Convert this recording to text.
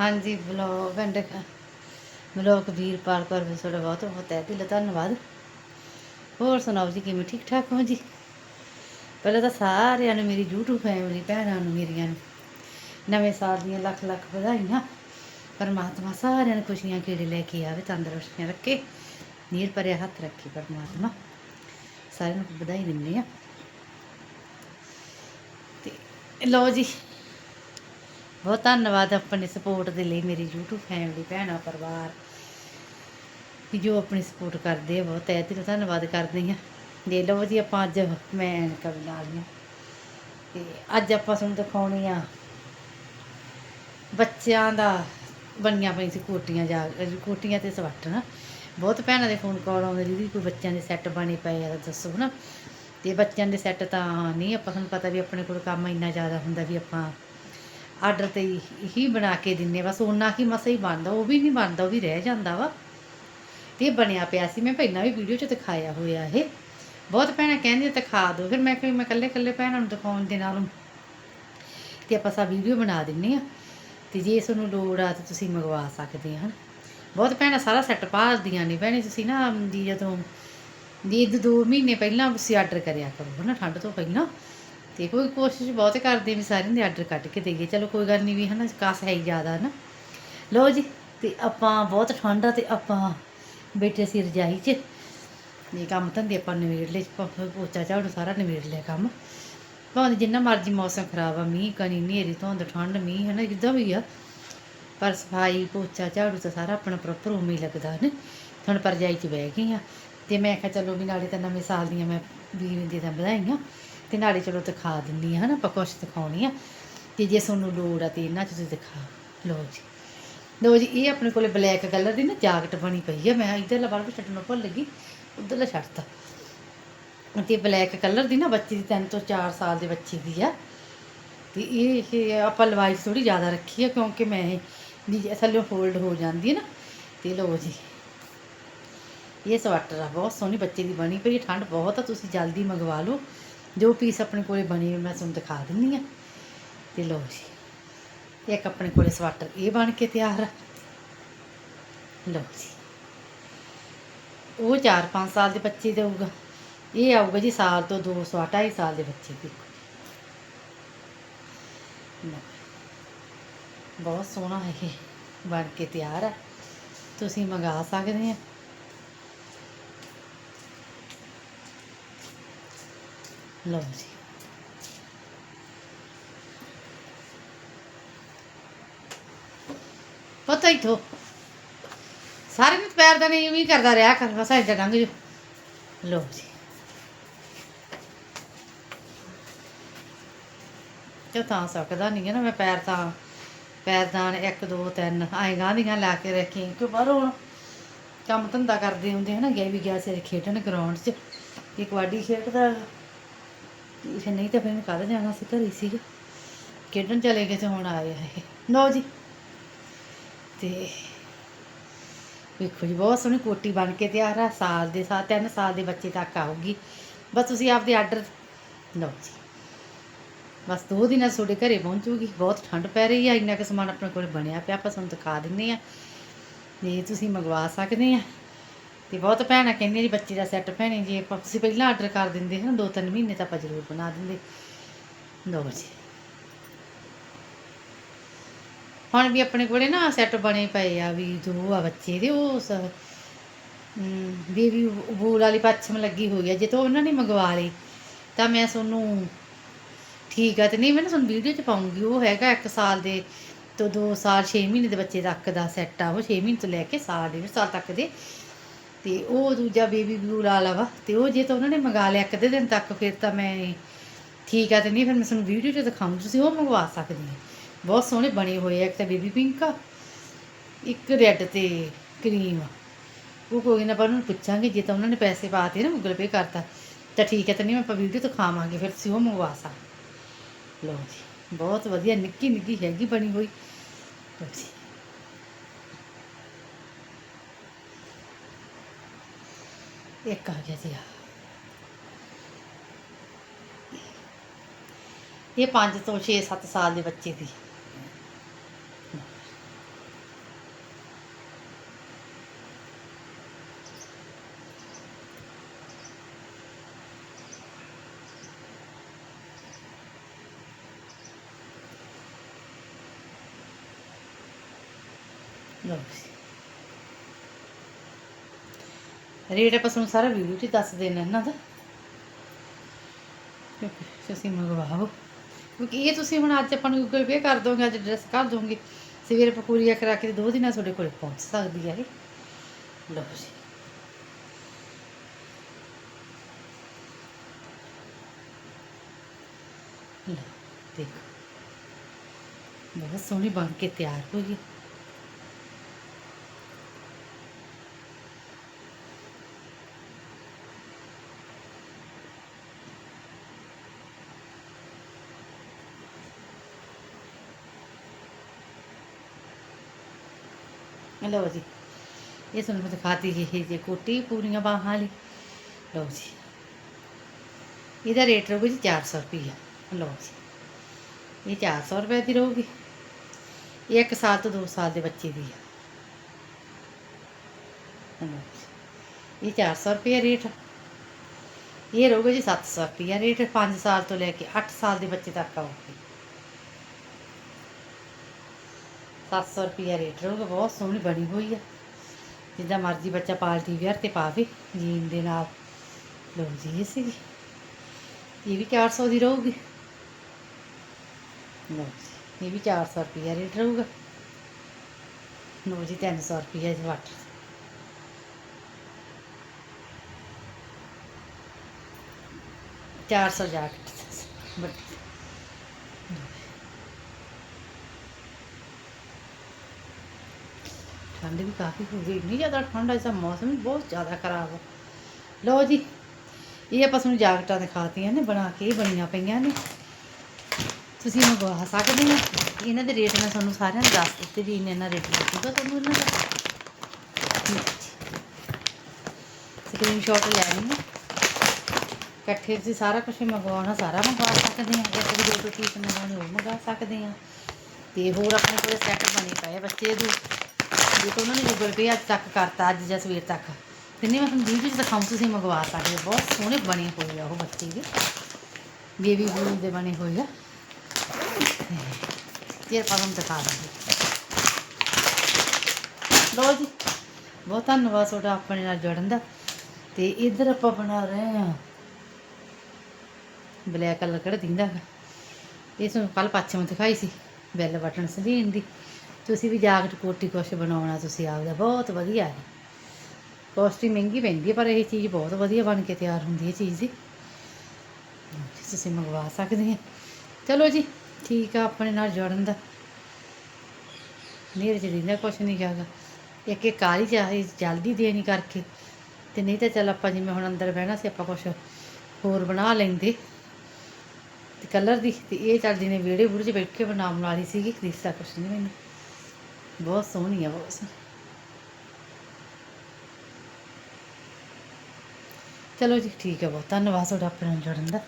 ਹਾਂਜੀ blog and blog Veerpal Kaur ਵੀ ਤੁਹਾਡਾ ਬਹੁਤ ਬਹੁਤ ਤਹਿ ਦਿਲ, ਧੰਨਵਾਦ। ਹੋਰ ਸੁਣਾਓ ਜੀ, ਕਿਵੇਂ ਠੀਕ ਠਾਕ ਹੋ ਜੀ? ਪਹਿਲਾਂ ਤਾਂ ਸਾਰਿਆਂ ਨੂੰ ਮੇਰੀ YouTube ਫੈਮਿਲੀ ਭੈਣਾਂ ਨੂੰ, ਮੇਰੀਆਂ ਨੂੰ। ਨਵੇਂ ਸਾਲ ਦੀਆਂ ਲੱਖ ਲੱਖ ਵਧਾਈਆਂ। ਪਰਮਾਤਮਾ ਸਾਰਿਆਂ ਨੂੰ ਖੁਸ਼ੀਆਂ ਕੀੜੇ ਲੈ ਕੇ ਆਵੇ, ਤੰਦਰੁਸਤੀਆਂ ਰੱਖੇ। ਨੀਰ ਭਰਿਆ ਹੱਥ ਰੱਖੇ ਪਰਮਾਤਮਾ। ਸਾਰਿਆਂ ਨੂੰ ਵਧਾਈ ਦਿੰਦੇ ਆ ਤੇ ਲਓ ਜੀ ਬਹੁਤ ਧੰਨਵਾਦ ਆਪਣੇ ਸਪੋਰਟ ਦੇ ਲਈ ਮੇਰੀ YouTube ਫੈਮਿਲੀ ਭੈਣਾਂ, ਪਰਿਵਾਰ ਕਿ ਜੋ ਆਪਣੀ ਸਪੋਰਟ ਕਰਦੇ ਆ ਬਹੁਤ, ਤਹਿ ਦਿਲੋਂ ਧੰਨਵਾਦ ਕਰਦੇ ਆ ਦੇ ਲਓ ਜੀ, ਆਪਾਂ ਅੱਜ ਮੈਂ ਐਨਕਾਂ ਵੀ ਲਾ ਲਈਆਂ ਤੇ ਅੱਜ ਆਪਾਂ ਤੁਹਾਨੂੰ ਦਿਖਾਉਣੀ ਆ ਬੱਚਿਆਂ ਦਾ ਬਣੀਆਂ ਪਈਆਂ ਸੀ ਕੋਟੀਆਂ ਜਾ ਅਹ ਕੋਟੀਆਂ ਤੇ ਸਵੈਟਰ ਬਹੁਤ ਭੈਣਾਂ ਦੇ ਫੋਨ ਕਾਲ ਆਉਂਦੇ ਦੀਦੀ ਕੋਈ ਬੱਚਿਆਂ ਦੇ ਸੈੱਟ ਬਣੇ ਪਏ ਆ ਤਾਂ ਦੱਸੋ ਨਾ। ਤੇ ਬੱਚਿਆਂ ਦੇ ਸੈੱਟ ਤਾਂ ਨਹੀਂ, ਆਪਾਂ ਤੁਹਾਨੂੰ ਪਤਾ ਵੀ ਆਪਣੇ ਕੋਲ ਕੰਮ ਇੰਨਾ ਜ਼ਿਆਦਾ ਹੁੰਦਾ ਵੀ ਆਪਾਂ ਆਰਡਰ ਤੇ ਹੀ- ਬਣਾ ਕੇ ਦਿੰਨੇ ਬਸ ਉਹਨਾਂ ਕੀ ਮਸਾ ਹੀ ਬਣਦਾ, ਉਹ ਵੀ ਨਹੀਂ ਬਣਦਾ, ਉਹ ਵੀ ਰਹਿ ਜਾਂਦਾ ਵਾ। ਤੇ ਇਹ ਬਣਿਆ ਪਿਆ ਸੀ, ਮੈਂ ਪਹਿਲਾਂ ਵੀ ਵੀਡੀਓ 'ਚ ਦਿਖਾਇਆ ਹੋਇਆ ਇਹ। ਬਹੁਤ ਭੈਣਾਂ ਕਹਿੰਦੀਆਂ ਦਿਖਾ ਦਿਓ। ਫਿਰ ਮੈਂ ਕਿਹਾ ਵੀ ਮੈਂ ਇਕੱਲੇ ਇਕੱਲੇ ਭੈਣਾਂ ਨੂੰ ਦਿਖਾਉਣ ਦੇ ਨਾਲੋਂ ਤੇ ਆਪਾਂ ਸਾ ਵੀਡੀਓ ਬਣਾ ਦਿੰਨੇ ਆ। ਤੇ ਜੇ ਤੁਹਾਨੂੰ ਲੋੜ ਆ ਤਾਂ ਤੁਸੀਂ ਮੰਗਵਾ ਸਕਦੇ ਹਨ ਬਹੁਤ ਭੈਣਾਂ ਸਾਰਾ ਸੈੱਟ ਪਾਲਦੀਆਂ ਨੇ। ਭੈਣੇ, ਤੁਸੀਂ ਨਾ ਜੀ ਜਦੋਂ ਜੀ ਇੱਕ ਦੋ ਮਹੀਨੇ ਪਹਿਲਾਂ ਤੁਸੀਂ ਆਰਡਰ ਕਰਿਆ ਕਰੋ ਨਾ ਠੰਡ ਤੋਂ ਪਹਿਲਾਂ। ਤੇ ਕੋਈ ਕੋਸ਼ਿਸ਼ ਬਹੁਤ ਕਰਦੇ ਵੀ ਸਾਰਿਆਂ ਦੇ ਆਰਡਰ ਕੱਢ ਕੇ ਦੇਈਏ। ਚਲੋ ਕੋਈ ਗੱਲ ਨਹੀਂ ਵੀ ਹਨਾ, ਕਾਸ ਹੈ ਹੀ ਜ਼ਿਆਦਾ ਨਾ ਲਓ ਜੀ, ਤੇ ਆਪਾਂ ਬਹੁਤ ਠੰਡ ਆ ਤੇ ਆਪਾਂ ਬੈਠੇ ਸੀ ਰਜਾਈ 'ਚ। ਇਹ ਕੰਮ ਧੰਦੇ ਆਪਾਂ ਨਵੇੜ ਲਏ ਪੋਚਾ ਝਾੜੂ ਸਾਰਾ ਨਵੇੜ ਲਿਆ ਕੰਮ। ਭਾਵੇਂ ਜਿੰਨਾ ਮਰਜ਼ੀ ਮੌਸਮ ਖਰਾਬ ਆ, ਮੀਂਹ ਕਣੀ ਹਨੇਰੀ ਧੁੰਦ ਠੰਡ, ਮੀਂਹ ਹਨਾ, ਜਿੱਦਾਂ ਵੀ ਆ। ਪਰ ਸਫ਼ਾਈ, ਪੋਚਾ ਝਾੜੂ ਤਾਂ ਸਾਰਾ ਆਪਣਾ ਪ੍ਰੋਪਰ ਉਮੀ ਹੀ ਲੱਗਦਾ ਨੇ ਹੁਣ ਪਰਜਾਈ 'ਚ ਬਹਿ ਗਈ ਆ। ਤੇ ਮੈਂ ਕਿਹਾ ਚਲੋ ਵੀ ਨਾਲੇ ਤਾਂ ਨਵੇਂ ਸਾਲ ਦੀਆਂ ਮੈਂ ਵੀਰ ਦੀ ਤਾਂ ਵਧਾਈਆਂ। ਤੇ ਨਾਲੇ ਚਲੋ ਦਿਖਾ ਦਿੰਦੀ ਆ ਹਨਾ, ਆਪਾਂ ਕੁਛ ਦਿਖਾਉਣੀ ਆ। ਤੇ ਜੇ ਤੁਹਾਨੂੰ ਲੋੜ ਆ ਤੇ ਇਹਨਾਂ 'ਚ ਤੁਸੀਂ ਦਿਖਾ, ਲਓ ਜੀ। ਲਓ ਜੀ, ਇਹ ਆਪਣੇ ਕੋਲੇ ਬਲੈਕ ਕਲਰ ਦੀ ਨਾ ਜਾਕਟ ਬਣੀ ਪਈ ਆ। ਮੈਂ ਇੱਧਰਲਾ ਬਲਬ ਛੱਡਣੋਂ ਭੁੱਲ ਗਈ, ਉੱਧਰਲਾ ਛੱਡਤਾ ਤੇ। ਬਲੈਕ ਕਲਰ ਦੀ ਨਾ ਬੱਚੀ ਦੀ 3 ਤੋਂ 4 ਸਾਲ ਦੇ ਬੱਚੇ ਦੀ ਆ। ਤੇ ਇਹ ਇਹ ਆਪਾਂ ਲਵਾਈ ਥੋੜੀ ਜ਼ਿਆਦਾ ਰੱਖੀ ਆ, ਕਿਉਂਕਿ ਮੈਂ ਇਹ ਥੱਲੇ ਫੋਲਡ ਹੋ ਜਾਂਦੀ ਹੈ ਨਾ। ਤੇ ਲਓ ਜੀ, ਇਹ ਸਵੈਟਰ ਆ, ਬਹੁਤ ਸੋਹਣੀ ਬੱਚੇ ਦੀ ਬਣੀ ਪਈ ਠੰਡ ਬਹੁਤ ਆ, ਤੁਸੀਂ ਜਲਦੀ ਮੰਗਵਾ ਲਓ। ਜੋ ਪੀਸ ਆਪਣੇ ਕੋਲੇ ਬਣੇ ਹੋਏ ਮੈਂ ਤੁਹਾਨੂੰ ਦਿਖਾ ਦਿੰਦੀ ਆ ਤੇ ਲਓ ਜੀ, ਇੱਕ ਆਪਣੇ ਕੋਲੇ ਸਵਾਟਰ ਇਹ ਬਣ ਕੇ ਤਿਆਰ ਆ। ਲਓ ਜੀ, ਉਹ 4-5 ਸਾਲ ਦੇ ਬੱਚੇ ਦੇ ਹੋਊਗਾ ਇਹ ਆਊਗਾ ਜੀ ਸਾਲ ਤੋਂ 2 ਸਵਾ ਢਾਈ ਸਾਲ ਦੇ ਬੱਚੇ ਦੇਖੋ ਬਹੁਤ ਸੋਹਣਾ ਹੈ ਇਹ ਬਣ ਕੇ ਤਿਆਰ ਹੈ ਤੁਸੀਂ ਮੰਗਾ ਸਕਦੇ ਆ। ਲਓ ਜੀ। ਪਤਾ ਹੀ ਥੋ ਸਾਰੇ ਨੂੰ ਪੈਰ ਦਾ ਨਹੀਂ ਇਵੇਂ ਕਰਦਾ ਰਿਹਾ ਕਰ, ਬਸ ਇੱਦਾਂ ਲੰਘ ਜੋ ਲਓ ਜੀ। ਤੇ ਤਾਂ ਸਕਦਾ ਨਹੀਂ ਹੈ ਨਾ, ਮੈਂ ਪੈਰ ਤਾਂ ਪੈਰਦਾਨ 1 2 3 ਆਏ ਦੀਆਂ ਲਾ ਕੇ ਰੱਖੀ। ਕਿ ਬਾਹਰੋਂ ਹੁਣ ਕੰਮ ਧੰਦਾ ਕਰਦੇ ਹੁੰਦੇ ਹਨਾ ਗਏ ਵੀ ਗਿਆ ਸੀ ਖੇਡਣ ਗਰਾਊਂਡ 'ਚ। ਇਹ ਕਬੱਡੀ ਖੇਡਦਾ। ਤੇ ਨਹੀਂ ਤਾਂ ਫਿਰ ਮੈਂ ਕੱਲ ਜਾਣਾ ਸੀ ਘਰੇ ਸੀਗਾ। ਖੇਡਣ ਚਲੇ ਗਏ ਤੇ ਹੁਣ ਆਏ ਆ ਇਹ। ਲਓ ਜੀ। ਤੇ ਵੇਖੋ ਜੀ, ਬਹੁਤ ਸੋਹਣੀ ਕੋਟੀ ਬਣ ਕੇ ਤਿਆਰ ਆ। ਸਾਲ ਦੇ ਸਾਲ ਤਿੰਨ ਸਾਲ ਦੇ ਬੱਚੇ ਤੱਕ ਆਊਗੀ। ਬਸ ਤੁਸੀਂ ਆਪਦੇ ਆਰਡਰ ਲਓ ਜੀ। ਬਸ ਦੋ ਦਿਨਾਂ ਤੁਹਾਡੇ ਘਰੇ ਪਹੁੰਚੂਗੀ। ਬਹੁਤ ਠੰਡ ਪੈ ਰਹੀ ਆ। ਇੰਨਾ ਕੁ ਸਮਾਨ ਆਪਣੇ ਕੋਲ ਬਣਿਆ ਪਿਆ। ਆਪਾਂ ਤੁਹਾਨੂੰ ਦਿਖਾ ਦਿੰਨੇ ਆ। ਤੇ ਤੁਸੀਂ ਮੰਗਵਾ ਸਕਦੇ ਆ। ਤੇ ਬਹੁਤ ਭੈਣਾਂ ਕਹਿੰਦੀਆਂ ਜੀ ਬੱਚੇ ਦਾ ਸੈੱਟ ਭੈਣੇ ਜੀ ਆਪਾਂ ਤੁਸੀਂ ਪਹਿਲਾਂ ਆਰਡਰ ਕਰ ਦਿੰਦੇ ਹਾਂ ਦੋ ਤਿੰਨ ਮਹੀਨੇ ਤਾਂ ਆਪਾਂ ਜ਼ਰੂਰ ਬਣਾ ਦਿੰਦੇ। ਲਓ ਜੀ। ਹੁਣ ਵੀ ਆਪਣੇ ਕੋਲੇ ਨਾ ਸੈੱਟ ਬਣੇ ਪਏ ਆ ਵੀ ਦੋ ਆ ਬੱਚੇ ਦੇ, ਉਹ ਬੇਬੀ ਬੂਲ ਵਾਲੀ ਪੱਛਮ ਲੱਗੀ ਹੋਈ ਆ, ਜੇ ਤਾਂ ਉਹਨਾਂ ਨੇ ਮੰਗਵਾ ਲਈ, ਤਾਂ ਮੈਂ ਤੁਹਾਨੂੰ ਠੀਕ ਆ ਤੇ ਨਹੀਂ, ਮੈਂ ਨਾ ਤੁਹਾਨੂੰ ਵੀਡੀਓ ਚ ਪਾਉਂਗੀ, ਉਹ ਹੈਗਾ 1 ਸਾਲ ਦੇ ਤੋਂ 2 ਸਾਲ 6 ਮਹੀਨੇ ਦੇ ਬੱਚੇ ਤੱਕ ਦਾ ਸੈੱਟ ਆ, ਉਹ 6 ਮਹੀਨੇ ਤੋਂ ਲੈ ਕੇ ਸਾਲ ਡੇਢ ਸਾਲ ਤੱਕ ਦੇ। ਤੇ ਉਹ ਦੂਜਾ ਬੇਬੀ ਬਲੂ ਵਾਲਾ ਵਾ। ਤੇ ਉਹ ਜੇ ਤਾਂ ਉਹਨਾਂ ਨੇ ਮੰਗਾ ਲਿਆ ਇੱਕ ਅੱਧੇ ਦਿਨ ਤੱਕ, ਫਿਰ ਤਾਂ ਮੈਂ ਠੀਕ ਆ ਤੇ ਨਹੀਂ, ਫਿਰ ਮੈਂ ਤੁਹਾਨੂੰ ਵੀਡੀਓ 'ਚ ਦਿਖਾਉਂਗੀ। ਤੁਸੀਂ ਉਹ ਮੰਗਵਾ ਸਕਦੇ ਹੋ। ਬਹੁਤ ਸੋਹਣੇ ਬਣੇ ਹੋਏ ਆ, ਇੱਕ ਤਾਂ ਬੇਬੀ ਪਿੰਕ ਆ, ਇੱਕ ਰੈੱਡ ਤੇ ਕਰੀਮ ਉਹ ਕੋਈ ਨਾ ਪਰ ਉਹਨੂੰ ਪੁੱਛਾਂਗੇ, ਜੇ ਤਾਂ ਉਹਨਾਂ ਨੇ ਪੈਸੇ ਪਾਤੇ ਨਾ ਗੂਗਲ ਪੇ ਕਰਤਾ, ਤਾਂ ਠੀਕ ਹੈ ਤਾਂ ਨਹੀਂ ਮੈਂ ਆਪਾਂ ਵੀਡੀਓ ਦਿਖਾਵਾਂਗੇ, ਫਿਰ ਤੁਸੀਂ ਉਹ ਮੰਗਵਾ ਸਕਦੇ ਲਓ ਜੀ, ਬਹੁਤ ਵਧੀਆ ਨਿੱਕੀ ਨਿੱਕੀ ਹੈਗੀ ਬਣੀ ਹੋਈ। ਲਓ ਜੀ। एक आ गया जी ये पंज तो छे, सत साल के बच्चे थी लो जी ਰੇਟ ਆਪਾਂ ਤੁਹਾਨੂੰ ਸਾਰਾ ਵੀਡੀਓ 'ਚ ਦੱਸ ਦੇਣਾ ਇਹਨਾਂ ਦਾ। ਕਿਉਂਕਿ ਤੁਸੀਂ ਮੰਗਵਾਓ। ਕਿਉਂਕਿ ਇਹ ਤੁਸੀਂ ਹੁਣ ਅੱਜ ਆਪਾਂ ਨੂੰ ਗੂਗਲ ਪੇ ਕਰ ਦੋਗੇ, ਅੱਜ ਐਡਰੈਸ ਕਰ ਦੋਗੇ, ਸਵੇਰੇ ਪਕੂਰੀਆ ਕਰਾ ਕੇ ਦੋ ਦਿਨਾਂ ਤੁਹਾਡੇ ਕੋਲ ਪਹੁੰਚ ਸਕਦੀ ਹੈ ਇਹ। ਲਓ ਜੀ ਦੇਖੋ। ਬਹੁਤ ਸੋਹਣੀ ਬਣ ਕੇ ਤਿਆਰ ਹੋਈ ਹੈ ਲਓ ਜੀ ਇਹ ਤੁਹਾਨੂੰ ਮੈਂ ਦਿਖਾਤੀ ਜੀ ਇਹ ਜੇ ਕੋਟੀ ਪੂਰੀਆਂ ਬਾਹਾਂ ਵਾਲੀ ਲਓ ਜੀ ਇਹਦਾ ਰੇਟ ਰਹੂਗਾ ਜੀ 400 ਰੁਪਈਆ ਲਓ ਜੀ ਇਹ 400 ਰੁਪਏ ਦੀ ਰਹੂਗੀ ਇਹ 1 ਸਾਲ ਤੋਂ 2 ਸਾਲ ਦੇ ਬੱਚੇ ਦੀ ਆ ਲਓ ਜੀ। ਇਹ 400 ਰੁਪਏ ਰੇਟ ਆ। ਇਹ ਰਹੂਗਾ ਜੀ 700 ਰੁਪਈਆ ਰੇਟ 5 ਸਾਲ ਤੋਂ ਲੈ ਕੇ 8 ਸਾਲ ਦੇ ਬੱਚੇ ਤੱਕ ਆਊਗੀ 700 ਰੁਪਈਆ ਰੇਟ ਰਹੂਗਾ, ਬਹੁਤ ਸੋਹਣੀ ਬਣੀ ਹੋਈ ਆ। ਜਿੱਦਾਂ ਮਰਜ਼ੀ ਬੱਚਾ ਪਾਰਟੀ ਵਿਅਰ ਤੇ ਪਾਵੇ, ਜੀਨ ਦੇ ਨਾਲ। ਲਓ ਜੀ, ਇਹ ਸੀਗੀ। ਇਹ ਵੀ 400 ਦੀ ਰਹੂਗੀ। ਲਓ ਜੀ, ਇਹ ਵੀ 400 ਰੁਪਈਆ ਰੇਟ ਰਹੂਗਾ। ਲਓ ਜੀ 300 ਰੁਪਈਆ ਇਸ ਵਾਟਰ। ਚਾਰ ਸੌ ਜਾਕਟ ਠੰਡ ਵੀ ਕਾਫੀ ਹੋ ਗਈ, ਇੰਨੀ ਜ਼ਿਆਦਾ ਠੰਡ ਐਸਾ ਮੌਸਮ ਵੀ ਬਹੁਤ ਜ਼ਿਆਦਾ ਖਰਾਬ ਹੈ ਲਓ ਜੀ, ਇਹ ਆਪਾਂ ਤੁਹਾਨੂੰ ਜਾਕਟਾਂ ਦਿਖਾਤੀਆਂ ਨੇ, ਬਣਾ ਕੇ ਬਣੀਆਂ ਪਈਆਂ ਨੇ। ਤੁਸੀਂ ਮੰਗਵਾ ਸਕਦੇ ਹੋ। ਇਹਨਾਂ ਦੇ ਰੇਟ ਮੈਂ ਤੁਹਾਨੂੰ ਸਾਰਿਆਂ ਨੂੰ ਦੱਸ ਦਿੱਤੇ ਵੀ ਇੰਨੇ ਇਹਨਾਂ ਰੇਟ ਲੱਗੂਗਾ ਤੁਹਾਨੂੰ ਇਹਨਾਂ ਦਾ। ਸਕਰੀਨਸ਼ਾਟ ਲੈਣੀ ਹੈ ਇਕੱਠੇ ਤੁਸੀਂ ਸਾਰਾ ਕੁਝ ਮੰਗਵਾਉਣਾ, ਸਾਰਾ ਮੰਗਵਾ ਸਕਦੇ ਆ ਜੇ ਤੁਸੀਂ ਦੋ ਦੋ ਪੀਸ ਮੰਗਵਾਉਣੇ, ਉਹ ਮੰਗਵਾ ਸਕਦੇ ਆ ਤੇ ਹੋਰ ਆਪਣੇ ਕੋਲ ਸੈੱਟ ਬਣੇ ਪਏ ਬੱਚੇ ਦੇ। ਜੇ ਤਾਂ ਉਹਨਾਂ ਨੇ ਗੂਗਲ ਪੇ ਅੱਜ ਤੱਕ ਕਰਤਾ, ਅੱਜ ਜਾਂ ਸਵੇਰ ਤੱਕ। ਤੇ ਨਹੀਂ ਮੈਂ ਤੁਹਾਨੂੰ ਵੀਡੀਓ 'ਚ ਦਿਖਾਉਂ ਤੁਸੀਂ ਮੰਗਵਾ ਸਕਦੇ ਹੋ। ਬਹੁਤ ਸੋਹਣੇ ਬਣੇ ਹੋਏ ਆ ਉਹ ਬੱਚੇ ਦੇ ਬੇਬੀ ਬਲੂ ਦੇ ਬਣੇ ਹੋਏ ਆ। ਇਹ ਆਪਾਂ ਤੁਹਾਨੂੰ ਦਿਖਾ ਦਾਂਗੇ। ਲੋ ਜੀ, ਬਹੁਤ ਧੰਨਵਾਦ ਤੁਹਾਡਾ ਆਪਣੇ ਨਾਲ ਜੁੜਨ ਦਾ। ਤੇ ਇੱਧਰ ਆਪਾਂ ਬਣਾ ਰਹੇ ਹਾਂ ਬਲੈਕ ਕਲਰ ਕਿਹੜਾ ਦਿੰਦਾ ਹੈਗਾ ਇਹ ਤੁਹਾਨੂੰ ਕੱਲ ਪੱਛਮ ਦਿਖਾਈ ਸੀ ਬੈਲ ਬਟਨ ਸਲੀਨ ਦੀ ਤੁਸੀਂ ਵੀ ਜਾ ਕੇ ਕੋਟੀ ਕੁਛ ਬਣਾਉਣਾ ਤੁਸੀਂ ਆਪਦਾ, ਬਹੁਤ ਵਧੀਆ ਹੈ। ਕੋਸਟੀ ਮਹਿੰਗੀ ਪੈਂਦੀ ਹੈ, ਪਰ ਇਹ ਚੀਜ਼ ਬਹੁਤ ਵਧੀਆ ਬਣ ਕੇ ਤਿਆਰ ਹੁੰਦੀ ਹੈ ਚੀਜ਼ ਦੀ। ਤੁਸੀਂ ਮੰਗਵਾ ਸਕਦੇ ਆ ਚਲੋ ਜੀ, ਠੀਕ ਆ ਆਪਣੇ ਨਾਲ ਜੁੜਨ ਦਾ। ਨੇਰੇ ਚ ਦਿੰਦਾ ਕੁਛ ਨਹੀਂ ਹੈਗਾ। ਇੱਕ ਇੱਕ ਕਾਲੀ ਚਾਹੇ ਜਲਦੀ ਦੇਣੀ ਕਰਕੇ। ਤੇ ਨਹੀਂ ਤਾਂ ਚੱਲ ਆਪਾਂ ਜਿਵੇਂ ਹੁਣ ਅੰਦਰ ਬਹਿਣਾ ਸੀ, ਆਪਾਂ ਕੁਛ ਹੋਰ ਬਣਾ ਲੈਂਦੇ। ਤੇ ਕਲਰ ਦੀ, ਤੇ ਇਹ ਚੱਲਦੀ ਨੇ ਵਿਹੜੇ ਬੁੜੇ 'ਚ ਬੈਠ ਕੇ ਬਣਾਉਣ ਵਾਲੀ ਸੀਗੀ ਖਰੀਦਦਾ ਕੁਛ ਨਹੀਂ ਮੈਨੂੰ। ਬਹੁਤ ਸੋਹਣੀ ਆ, ਬਹੁਤ ਸੋਹਣੀ। ਚਲੋ ਜੀ, ਠੀਕ ਹੈ ਬਹੁਤ ਧੰਨਵਾਦ ਤੁਹਾਡਾ ਆਪਣੇ ਨਾਲ ਜੁੜਨ ਦਾ